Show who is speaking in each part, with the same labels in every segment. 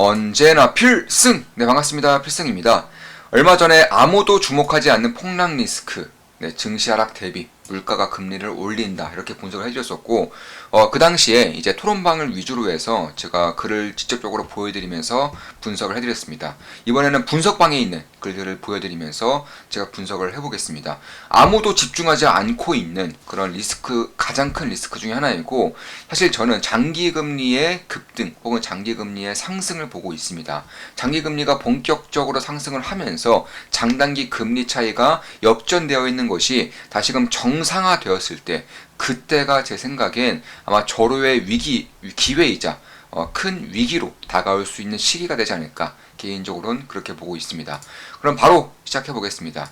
Speaker 1: 언제나 필승! 네, 반갑습니다. 필승입니다. 얼마 전에 아무도 주목하지 않는 폭락 리스크, 네, 증시 하락 대비, 물가가 금리를 올린다. 이렇게 분석을 해주셨었고, 어, 그 당시에 이제 토론방을 위주로 해서 제가 글을 직접적으로 보여드리면서 분석을 해드렸습니다. 이번에는 분석방에 있는 글들을 보여드리면서 제가 분석을 해보겠습니다. 아무도 집중하지 않고 있는 그런 리스크, 가장 큰 리스크 중에 하나이고, 사실 저는 장기 금리의 급등 혹은 장기 금리의 상승을 보고 있습니다. 장기 금리가 본격적으로 상승을 하면서 장단기 금리 차이가 역전되어 있는 것이 다시금 정 상화 되었을 때 그때가 제 생각엔 아마 절호의 위기, 기회이자 어, 큰 위기로 다가올 수 있는 시기가 되지 않을까 개인적으로는 그렇게 보고 있습니다. 그럼 바로 시작해 보겠습니다.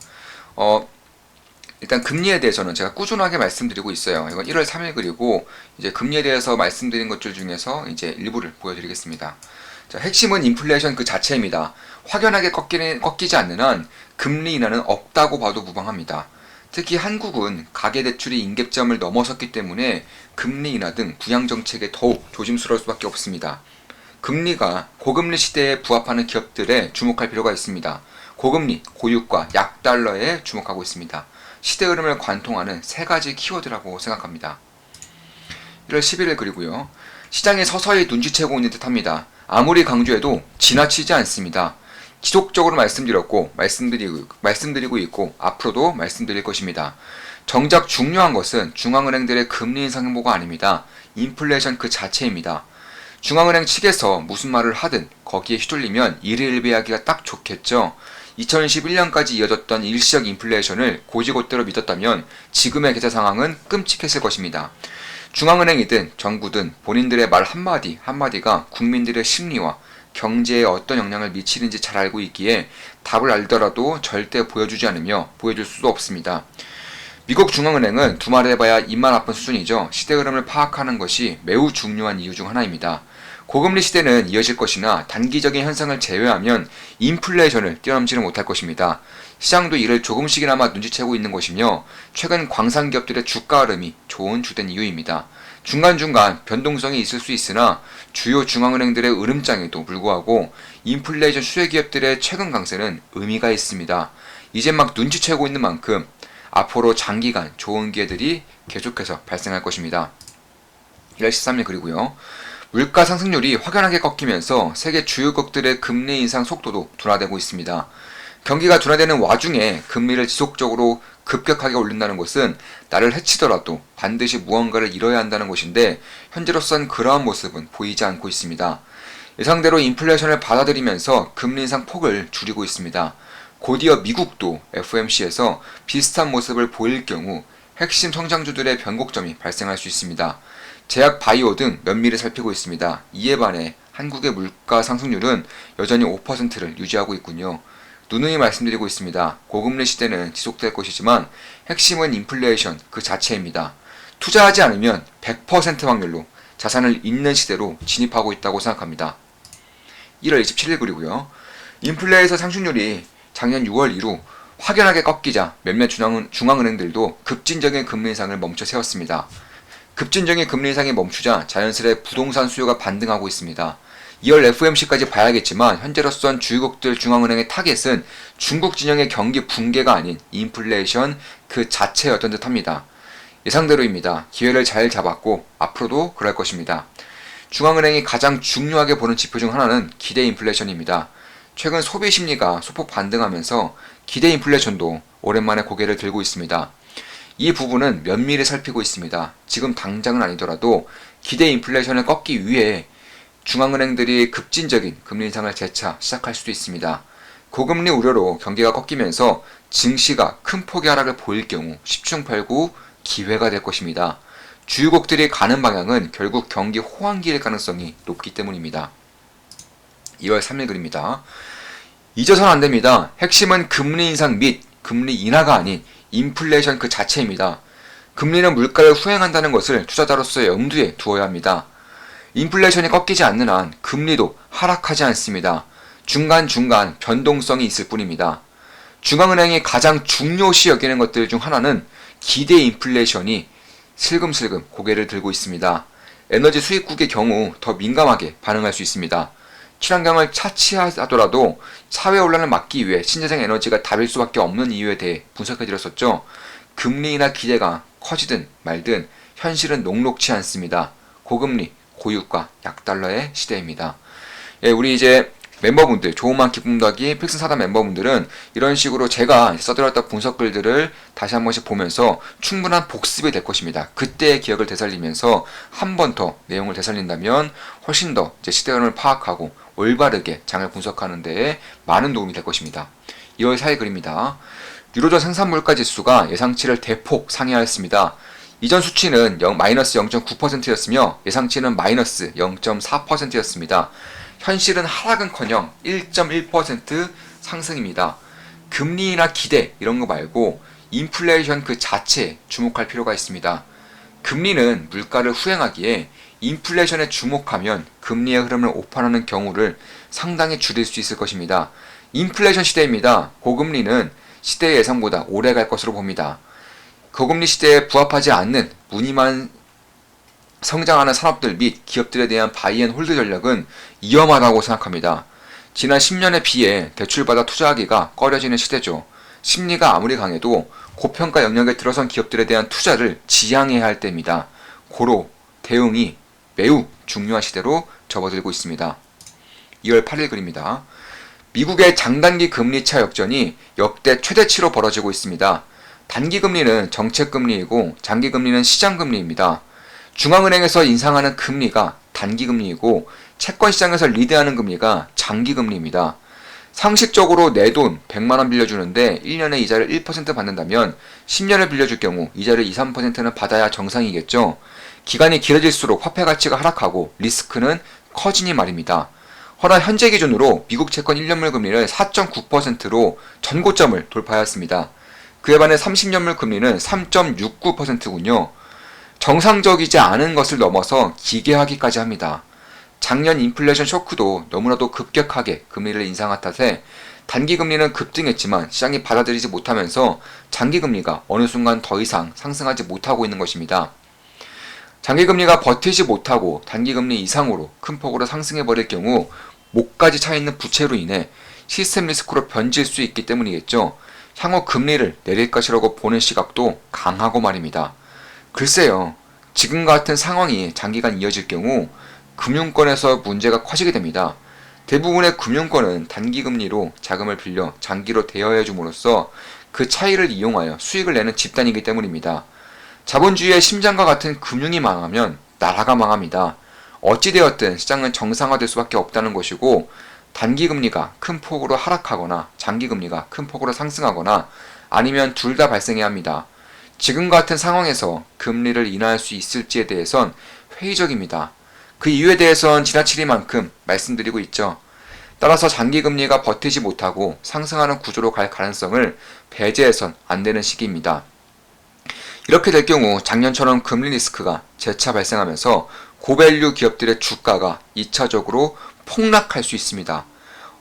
Speaker 1: 어, 일단 금리에 대해서는 제가 꾸준하게 말씀드리고 있어요. 이건 1월 3일 그리고 이제 금리에 대해서 말씀드린 것들 중에서 이제 일부를 보여드리겠습니다. 자, 핵심은 인플레이션 그 자체입니다. 확연하게 꺾이는, 꺾이지 않는 한 금리 인하는 없다고 봐도 무방합니다. 특히 한국은 가계대출이 인계점을 넘어섰기 때문에 금리 인하 등 부양 정책에 더욱 조심스러울 수밖에 없습니다. 금리가 고금리 시대에 부합하는 기업들에 주목할 필요가 있습니다. 고금리, 고유가, 약달러에 주목하고 있습니다. 시대 흐름을 관통하는 세 가지 키워드라고 생각합니다. 1월 11일 그리고요. 시장에 서서히 눈치채고 있는 듯합니다. 아무리 강조해도 지나치지 않습니다. 지속적으로 말씀드렸고 말씀드리고 말씀드리고 있고 앞으로도 말씀드릴 것입니다. 정작 중요한 것은 중앙은행들의 금리 인상 행보가 아닙니다. 인플레이션 그 자체입니다. 중앙은행 측에서 무슨 말을 하든 거기에 휘둘리면 일일비하기가 딱 좋겠죠. 2011년까지 이어졌던 일시적 인플레이션을 고지고대로 믿었다면 지금의 계좌 상황은 끔찍했을 것입니다. 중앙은행이든 정부든 본인들의 말 한마디 한마디가 국민들의 심리와 경제에 어떤 영향을 미치는지 잘 알고 있기에 답을 알더라도 절대 보여주지 않으며 보여줄 수도 없습니다. 미국 중앙은행은 두 말 해봐야 입만 아픈 수준이죠. 시대 흐름을 파악하는 것이 매우 중요한 이유 중 하나입니다. 고금리 시대는 이어질 것이나 단기적인 현상을 제외하면 인플레이션을 뛰어넘지는 못할 것입니다. 시장도 이를 조금씩이나마 눈치채고 있는 것이며 최근 광산 기업들의 주가 흐름이 좋은 주된 이유입니다. 중간중간 변동성이 있을 수 있으나 주요 중앙은행들의 으름장에도 불구하고 인플레이션 수혜 기업들의 최근 강세는 의미가 있습니다. 이제 막 눈치채고 있는 만큼 앞으로 장기간 좋은 기회들이 계속해서 발생할 것입니다. 1월 13일 그리고요. 물가 상승률이 확연하게 꺾이면서 세계 주요국들의 금리 인상 속도도 둔화되고 있습니다. 경기가 둔화되는 와중에 금리를 지속적으로 급격하게 올린다는 것은 나를 해치더라도 반드시 무언가를 잃어야 한다는 것인데 현재로선 그러한 모습은 보이지 않고 있습니다. 예상대로 인플레이션을 받아들이면서 금리 인상 폭을 줄이고 있습니다. 곧이어 미국도 FOMC에서 비슷한 모습을 보일 경우 핵심 성장주들의 변곡점이 발생할 수 있습니다. 제약 바이오 등 면밀히 살피고 있습니다. 이에 반해 한국의 물가 상승률은 여전히 5%를 유지하고 있군요. 누누이 말씀드리고 있습니다. 고금리 시대는 지속될 것이지만 핵심은 인플레이션 그 자체입니다. 투자하지 않으면 100% 확률로 자산을 잃는 시대로 진입하고 있다고 생각합니다. 1월 27일 그리고요. 인플레이션 상승률이 작년 6월 이후 확연하게 꺾이자 몇몇 중앙은행들도 급진적인 금리 인상을 멈춰 세웠습니다. 급진적인 금리 인상이 멈추자 자연스레 부동산 수요가 반등하고 있습니다. 2월 FOMC까지 봐야겠지만 현재로선 주요국들 중앙은행의 타겟은 중국 진영의 경기 붕괴가 아닌 인플레이션 그 자체였던 듯합니다. 예상대로입니다. 기회를 잘 잡았고 앞으로도 그럴 것입니다. 중앙은행이 가장 중요하게 보는 지표 중 하나는 기대 인플레이션입니다. 최근 소비 심리가 소폭 반등하면서 기대 인플레이션도 오랜만에 고개를 들고 있습니다. 이 부분은 면밀히 살피고 있습니다. 지금 당장은 아니더라도 기대 인플레이션을 꺾기 위해 중앙은행들이 급진적인 금리 인상을 재차 시작할 수도 있습니다. 고금리 우려로 경기가 꺾이면서 증시가 큰 폭의 하락을 보일 경우 10중8구 기회가 될 것입니다. 주요국들이 가는 방향은 결국 경기 호황기일 가능성이 높기 때문입니다. 2월 3일 글입니다. 잊어서는 안 됩니다. 핵심은 금리 인상 및 금리 인하가 아닌 인플레이션 그 자체입니다. 금리는 물가를 후행한다는 것을 투자자로서의 염두에 두어야 합니다. 인플레이션이 꺾이지 않는 한 금리도 하락하지 않습니다. 중간중간 변동성이 있을 뿐입니다. 중앙은행이 가장 중요시 여기는 것들 중 하나는 기대 인플레이션이 슬금슬금 고개를 들고 있습니다. 에너지 수입국의 경우 더 민감하게 반응할 수 있습니다. 친환경을 차치하더라도 사회 혼란을 막기 위해 신재생 에너지가 답일 수밖에 없는 이유에 대해 분석해드렸었죠. 금리나 기대가 커지든 말든 현실은 녹록치 않습니다. 고금리, 고유가, 약 달러의 시대입니다. 예, 우리 이제 멤버분들, 조그만 기쁨 더하기 필승 사단 멤버분들은 이런 식으로 제가 써드렸던 분석글들을 다시 한 번씩 보면서 충분한 복습이 될 것입니다. 그때의 기억을 되살리면서 한 번 더 내용을 되살린다면 훨씬 더 이제 시대론을 파악하고 올바르게 장을 분석하는 데에 많은 도움이 될 것입니다. 2월 4일 글입니다. 유로존 생산물가 지수가 예상치를 대폭 상회하였습니다. 이전 수치는 0, 마이너스 0.9%였으며 예상치는 마이너스 0.4%였습니다. 현실은 하락은커녕 1.1% 상승입니다. 금리나 기대 이런 거 말고 인플레이션 그 자체에 주목할 필요가 있습니다. 금리는 물가를 후행하기에 인플레이션에 주목하면 금리의 흐름을 오판하는 경우를 상당히 줄일 수 있을 것입니다. 인플레이션 시대입니다. 고금리는 시대의 예상보다 오래 갈 것으로 봅니다. 고금리 시대에 부합하지 않는 무늬만 성장하는 산업들 및 기업들에 대한 바이앤 홀드 전략은 위험하다고 생각합니다. 지난 10년에 비해 대출받아 투자하기가 꺼려지는 시대죠. 심리가 아무리 강해도 고평가 영역에 들어선 기업들에 대한 투자를 지양해야 할 때입니다. 고로 대응이 매우 중요한 시대로 접어들고 있습니다. 2월 8일 글입니다. 미국의 장단기 금리 차 역전이 역대 최대치로 벌어지고 있습니다. 단기 금리는 정책 금리이고 장기 금리는 시장 금리입니다. 중앙은행에서 인상하는 금리가 단기 금리이고 채권 시장에서 리드하는 금리가 장기 금리입니다. 상식적으로 내 돈 100만 원 빌려주는데 1년에 이자를 1% 받는다면 10년을 빌려줄 경우 이자를 2, 3%는 받아야 정상이겠죠. 기간이 길어질수록 화폐 가치가 하락하고 리스크는 커지니 말입니다. 허나 현재 기준으로 미국 채권 1년물 금리는 4.9%로 전고점을 돌파하였습니다. 그에 반해 30년물 금리는 3.69%군요. 정상적이지 않은 것을 넘어서 기괴하기까지 합니다. 작년 인플레이션 쇼크도 너무나도 급격하게 금리를 인상한 탓에 단기 금리는 급등했지만 시장이 받아들이지 못하면서 장기 금리가 어느 순간 더 이상 상승하지 못하고 있는 것입니다. 장기 금리가 버티지 못하고 단기 금리 이상으로 큰 폭으로 상승해 버릴 경우 목까지 차 있는 부채로 인해 시스템 리스크로 변질 수 있기 때문이겠죠. 향후 금리를 내릴 것이라고 보는 시각도 강하고 말입니다. 글쎄요. 지금 같은 상황이 장기간 이어질 경우 금융권에서 문제가 커지게 됩니다. 대부분의 금융권은 단기 금리로 자금을 빌려 장기로 대여해 줌으로써 그 차이를 이용하여 수익을 내는 집단이기 때문입니다. 자본주의의 심장과 같은 금융이 망하면 나라가 망합니다. 어찌되었든 시장은 정상화될 수밖에 없다는 것이고 단기 금리가 큰 폭으로 하락하거나 장기 금리가 큰 폭으로 상승하거나 아니면 둘 다 발생해야 합니다. 지금 같은 상황에서 금리를 인하할 수 있을지에 대해선 회의적입니다. 그 이유에 대해선 지나치리만큼 말씀드리고 있죠. 따라서 장기 금리가 버티지 못하고 상승하는 구조로 갈 가능성을 배제해선 안 되는 시기입니다. 이렇게 될 경우 작년처럼 금리 리스크가 재차 발생하면서 고밸류 기업들의 주가가 2차적으로 폭락할 수 있습니다.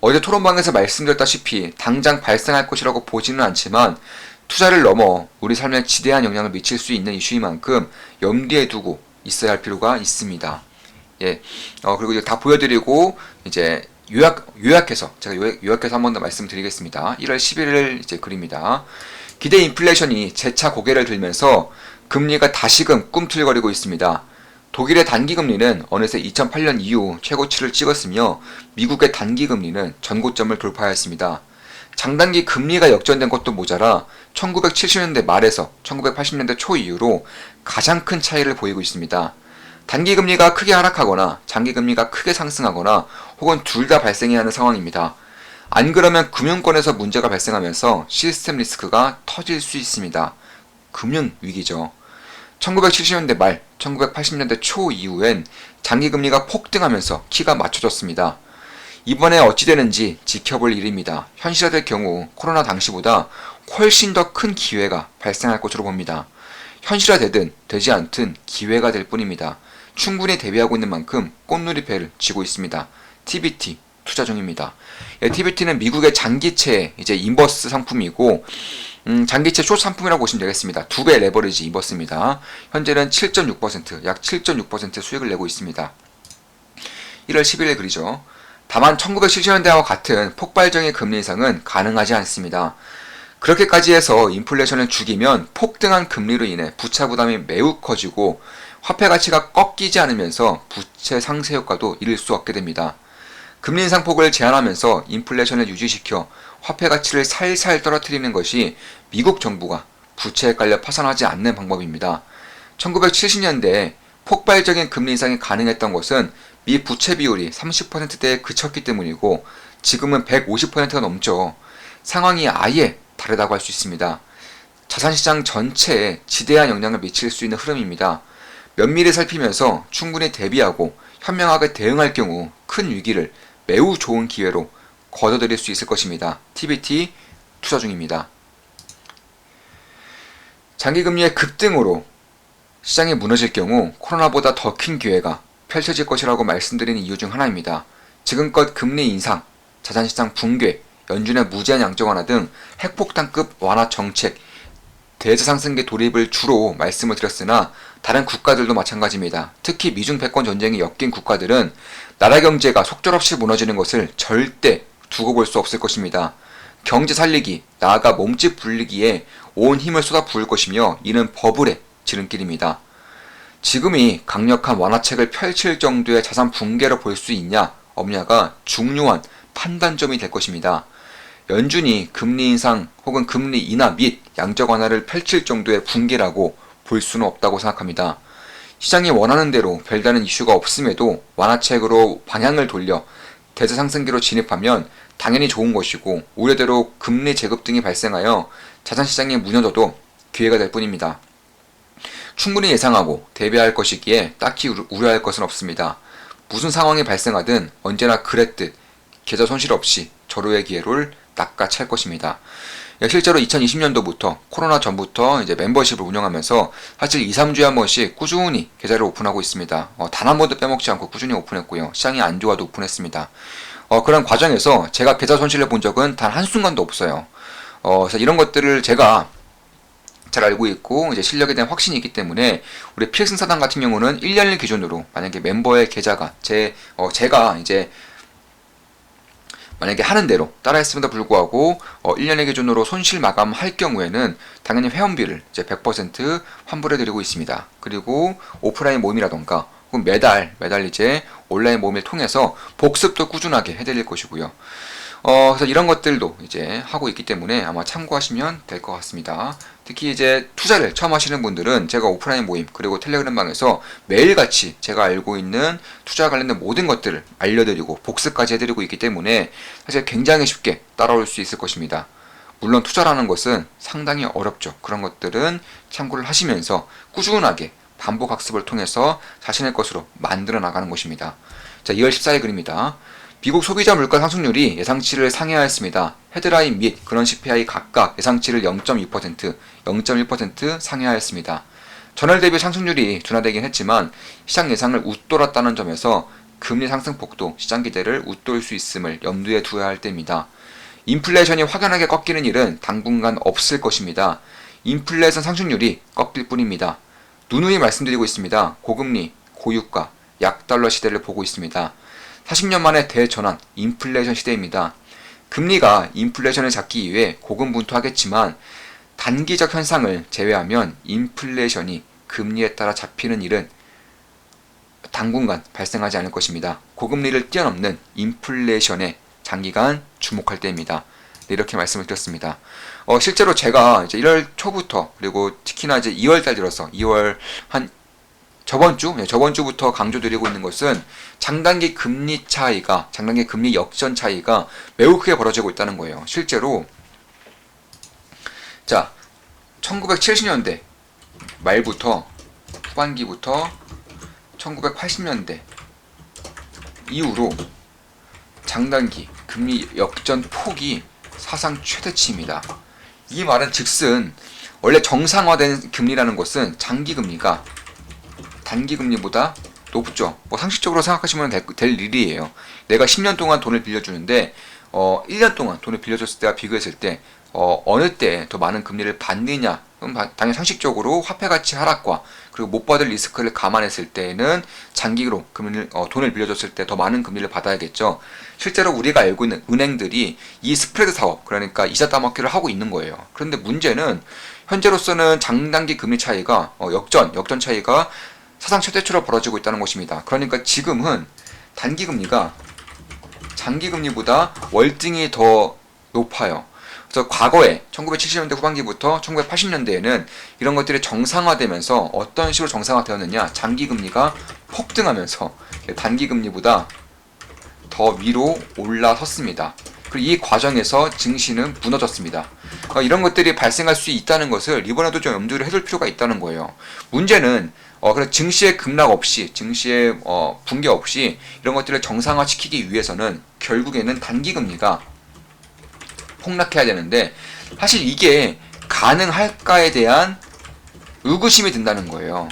Speaker 1: 어제 토론방에서 말씀드렸다시피 당장 발생할 것이라고 보지는 않지만 투자를 넘어 우리 삶에 지대한 영향을 미칠 수 있는 이슈인 만큼 염두에 두고 있어야 할 필요가 있습니다. 예, 어, 그리고 다 보여드리고 이제 요약 요약해서 제가 요약, 요약해서 한 번 더 말씀드리겠습니다. 1월 11일 이제 글입니다. 기대 인플레이션이 재차 고개를 들면서 금리가 다시금 꿈틀거리고 있습니다. 독일의 단기 금리는 어느새 2008년 이후 최고치를 찍었으며 미국의 단기 금리는 전고점을 돌파하였습니다. 장단기 금리가 역전된 것도 모자라 1970년대 말에서 1980년대 초 이후로 가장 큰 차이를 보이고 있습니다. 단기 금리가 크게 하락하거나 장기 금리가 크게 상승하거나 혹은 둘 다 발생해야 하는 상황입니다. 안 그러면 금융권에서 문제가 발생하면서 시스템 리스크가 터질 수 있습니다. 금융 위기죠. 1970년대 말, 1980년대 초 이후엔 장기 금리가 폭등하면서 키가 맞춰졌습니다. 이번에 어찌 되는지 지켜볼 일입니다. 현실화될 경우 코로나 당시보다 훨씬 더 큰 기회가 발생할 것으로 봅니다. 현실화되든 되지 않든 기회가 될 뿐입니다. 충분히 대비하고 있는 만큼 꽃누리배를 쥐고 있습니다. TBT 투자 중입니다. 예, TBT는 미국의 장기채 이제 인버스 상품이고 음, 장기채 숏 상품이라고 보시면 되겠습니다. 두 배 레버리지 입었습니다. 현재는 7.6%, 약 7.6% 수익을 내고 있습니다. 1월 11일 글이죠. 다만 1970년대와 같은 폭발적인 금리 인상은 가능하지 않습니다. 그렇게까지 해서 인플레이션을 죽이면 폭등한 금리로 인해 부채 부담이 매우 커지고 화폐 가치가 꺾이지 않으면서 부채 상쇄 효과도 이룰 수 없게 됩니다. 금리 인상 폭을 제한하면서 인플레이션을 유지시켜 화폐 가치를 살살 떨어뜨리는 것이 미국 정부가 부채에 깔려 파산하지 않는 방법입니다. 1970년대에 폭발적인 금리 인상이 가능했던 것은 미 부채 비율이 30%대에 그쳤기 때문이고 지금은 150%가 넘죠. 상황이 아예 다르다고 할 수 있습니다. 자산시장 전체에 지대한 영향을 미칠 수 있는 흐름입니다. 면밀히 살피면서 충분히 대비하고 현명하게 대응할 경우 큰 위기를 매우 좋은 기회로 거둬들일 수 있을 것입니다. TBT 투자 중입니다. 장기금리의 급등으로 시장이 무너질 경우 코로나보다 더 큰 기회가 펼쳐질 것이라고 말씀드리는 이유 중 하나입니다. 지금껏 금리 인상, 자산시장 붕괴, 연준의 무제한 양적 완화 등 핵폭탄급 완화 정책, 대자상승계 돌입을 주로 말씀을 드렸으나 다른 국가들도 마찬가지입니다. 특히 미중 패권 전쟁이 엮인 국가들은 나라 경제가 속절없이 무너지는 것을 절대 두고 볼 수 없을 것입니다. 경제 살리기, 나아가 몸집 불리기에 온 힘을 쏟아 부을 것이며 이는 버블의 지름길입니다. 지금이 강력한 완화책을 펼칠 정도의 자산 붕괴로 볼 수 있냐 없냐가 중요한 판단점이 될 것입니다. 연준이 금리 인상 혹은 금리 인하 및 양적 완화를 펼칠 정도의 붕괴라고 볼 수는 없다고 생각합니다. 시장이 원하는 대로 별다른 이슈가 없음에도 완화책으로 방향을 돌려 대세 상승기로 진입하면 당연히 좋은 것이고 우려대로 금리 제급 등이 발생하여 자산 시장이 무너져도 기회가 될 뿐입니다. 충분히 예상하고 대비할 것이기에 딱히 우려할 것은 없습니다. 무슨 상황이 발생하든 언제나 그랬듯 계좌 손실 없이 절호의 기회를 낚아챌 것입니다. 예, 실제로 2020년도부터 코로나 전부터 이제 멤버십을 운영하면서 사실 2, 3주에 한 번씩 꾸준히 계좌를 오픈하고 있습니다. 어, 단 한 번도 빼먹지 않고 꾸준히 오픈했고요. 시장이 안 좋아도 오픈했습니다. 어, 그런 과정에서 제가 계좌 손실을 본 적은 단 한순간도 없어요. 어, 그래서 이런 것들을 제가 잘 알고 있고 이제 실력에 대한 확신이 있기 때문에 우리 필승 사단 같은 경우는 1년 을 기준으로 만약에 멤버의 계좌가 제 어, 제가 이제 만약에 하는 대로 따라했음에도 불구하고 어, 1년의 기준으로 손실 마감할 경우에는 당연히 회원비를 이제 100% 환불해 드리고 있습니다. 그리고 오프라인 모임이라던가 혹은 매달 매달 이제 온라인 모임을 통해서 복습도 꾸준하게 해드릴 것이고요. 어, 그래서 이런 것들도 이제 하고 있기 때문에 아마 참고하시면 될 것 같습니다. 특히 이제 투자를 처음 하시는 분들은 제가 오프라인 모임 그리고 텔레그램 방에서 매일같이 제가 알고 있는 투자 관련된 모든 것들을 알려드리고 복습까지 해드리고 있기 때문에 사실 굉장히 쉽게 따라올 수 있을 것입니다. 물론 투자라는 것은 상당히 어렵죠. 그런 것들은 참고를 하시면서 꾸준하게 반복 학습을 통해서 자신의 것으로 만들어 나가는 것입니다. 자, 2월 14일 글입니다. 미국 소비자 물가 상승률이 예상치를 상회하였습니다. 헤드라인 및 그런 CPI 각각 예상치를 0.2%, 0.1% 상회하였습니다. 전월 대비 상승률이 둔화되긴 했지만 시장 예상을 웃돌았다는 점에서 금리 상승폭도 시장 기대를 웃돌 수 있음을 염두에 두어야 할 때입니다. 인플레이션이 확연하게 꺾이는 일은 당분간 없을 것입니다. 인플레이션 상승률이 꺾일 뿐입니다. 누누이 말씀드리고 있습니다. 고금리, 고유가, 약달러 시대를 보고 있습니다. 40년 만에 대전환, 인플레이션 시대입니다. 금리가 인플레이션을 잡기 위해 고군분투하겠지만 단기적 현상을 제외하면 인플레이션이 금리에 따라 잡히는 일은 당분간 발생하지 않을 것입니다. 고금리를 뛰어넘는 인플레이션에 장기간 주목할 때입니다. 네, 이렇게 말씀을 드렸습니다. 어, 실제로 제가 이제 1월 초부터 그리고 특히나 이제 2월 달 들어서 2월 한 저번 주, 네, 저번 주부터 강조드리고 있는 것은 장단기 금리 차이가, 장단기 금리 역전 차이가 매우 크게 벌어지고 있다는 거예요. 실제로, 자, 1970년대 말부터, 후반기부터 1980년대 이후로 장단기 금리 역전 폭이 사상 최대치입니다. 이 말은 즉슨 원래 정상화된 금리라는 것은 장기 금리가 단기 금리보다 높죠. 뭐 상식적으로 생각하시면 될, 될 일이에요. 내가 10년 동안 돈을 빌려주는데 어, 1년 동안 돈을 빌려줬을 때와 비교했을 때 어, 어느 때 더 많은 금리를 받느냐 당연히 상식적으로 화폐 가치 하락과 그리고 못 받을 리스크를 감안했을 때에는 장기로 금리를 어, 돈을 빌려줬을 때 더 많은 금리를 받아야겠죠. 실제로 우리가 알고 있는 은행들이 이 스프레드 사업 그러니까 이자 따먹기를 하고 있는 거예요. 그런데 문제는 현재로서는 장단기 금리 차이가 어, 역전 역전 차이가 사상 최대치로 벌어지고 있다는 것입니다. 그러니까 지금은 단기 금리가 장기 금리보다 월등히 더 높아요. 그래서 과거에 1970년대 후반기부터 1980년대에는 이런 것들이 정상화되면서 어떤 식으로 정상화되었느냐? 장기 금리가 폭등하면서 단기 금리보다 더 위로 올라섰습니다. 그리고 이 과정에서 증시는 무너졌습니다. 어, 이런 것들이 발생할 수 있다는 것을 이번에도 좀 염두를 해둘 필요가 있다는 거예요. 문제는 어, 그래 증시의 급락 없이 증시의 어, 붕괴 없이 이런 것들을 정상화시키기 위해서는 결국에는 단기 금리가 폭락해야 되는데 사실 이게 가능할까에 대한 의구심이 든다는 거예요.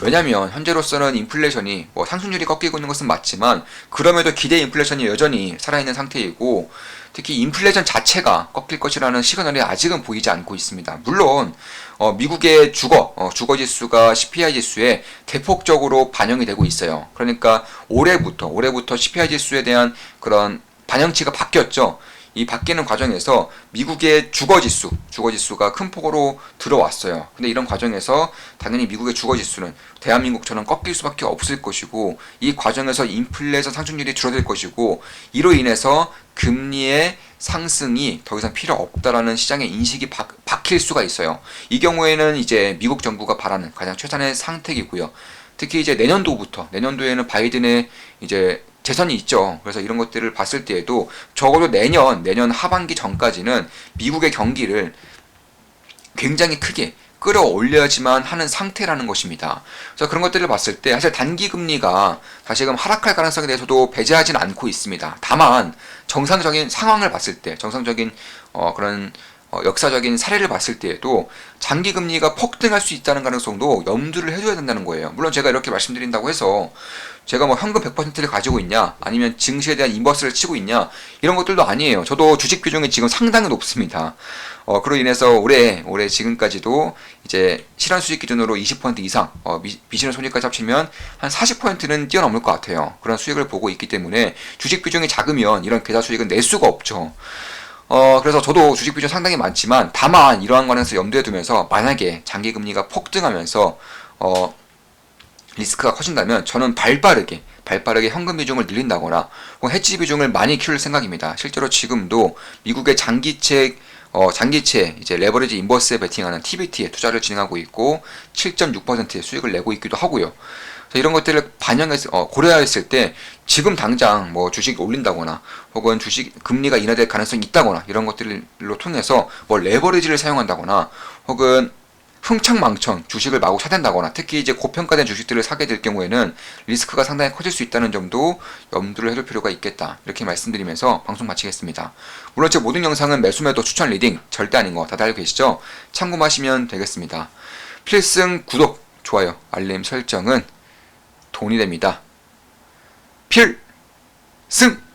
Speaker 1: 왜냐하면 현재로서는 인플레이션이 뭐 상승률이 꺾이고 있는 것은 맞지만 그럼에도 기대 인플레이션이 여전히 살아있는 상태이고 특히 인플레이션 자체가 꺾일 것이라는 시그널이 아직은 보이지 않고 있습니다. 물론 어, 미국의 주거 어, 주거 지수가 CPI 지수에 대폭적으로 반영이 되고 있어요. 그러니까 올해부터 올해부터 CPI 지수에 대한 그런 반영치가 바뀌었죠. 이 바뀌는 과정에서 미국의 주거 지수, 주거 지수가 큰 폭으로 들어왔어요. 근데 이런 과정에서 당연히 미국의 주거 지수는 대한민국처럼 꺾일 수밖에 없을 것이고 이 과정에서 인플레이션 상승률이 줄어들 것이고 이로 인해서 금리의 상승이 더 이상 필요 없다라는 시장의 인식이 바, 박힐 수가 있어요. 이 경우에는 이제 미국 정부가 바라는 가장 최선의 상택이고요. 특히 이제 내년도부터 내년도에는 바이든의 이제 재선이 있죠. 그래서 이런 것들을 봤을 때에도 적어도 내년 내년 하반기 전까지는 미국의 경기를 굉장히 크게 끌어올려야지만 하는 상태라는 것입니다. 그래서 그런 것들을 봤을 때 사실 단기 금리가 다시금 하락할 가능성에 대해서도 배제하진 않고 있습니다. 다만 정상적인 상황을 봤을 때 정상적인 어, 그런 어, 역사적인 사례를 봤을 때에도 장기 금리가 폭등할 수 있다는 가능성도 염두를 해줘야 된다는 거예요. 물론 제가 이렇게 말씀드린다고 해서 제가 뭐 현금 100%를 가지고 있냐, 아니면 증시에 대한 인버스를 치고 있냐, 이런 것들도 아니에요. 저도 주식 비중이 지금 상당히 높습니다. 어, 그로 인해서 올해, 올해 지금까지도 이제 실현 수익 기준으로 20% 이상, 어, 미, 미시는 손익까지 합치면 한 40%는 뛰어넘을 것 같아요. 그런 수익을 보고 있기 때문에 주식 비중이 작으면 이런 계좌 수익은 낼 수가 없죠. 어, 그래서 저도 주식 비중 상당히 많지만 다만 이러한 관련해서 염두에 두면서 만약에 장기 금리가 폭등하면서 어, 리스크가 커진다면 저는 발빠르게 발빠르게 현금 비중을 늘린다거나 혹은 해지 비중을 많이 키울 생각입니다. 실제로 지금도 미국의 장기채 어, 장기채 이제 레버리지 인버스에 베팅하는 TBT에 투자를 진행하고 있고 7.6%의 수익을 내고 있기도 하고요. 이런 것들을 반영해서 어, 고려했을 때 지금 당장 뭐 주식 올린다거나 혹은 주식 금리가 인하될 가능성이 있다거나 이런 것들로 통해서 뭐 레버리지를 사용한다거나 혹은 흥청망청 주식을 마구 사댄다거나 특히 이제 고평가된 주식들을 사게 될 경우에는 리스크가 상당히 커질 수 있다는 점도 염두를 해둘 필요가 있겠다 이렇게 말씀드리면서 방송 마치겠습니다. 물론 제 모든 영상은 매수매도 추천 리딩 절대 아닌 거 다들 알고 계시죠? 참고하시면 되겠습니다. 필승 구독, 좋아요, 알림 설정은 돈이 됩니다. 필승!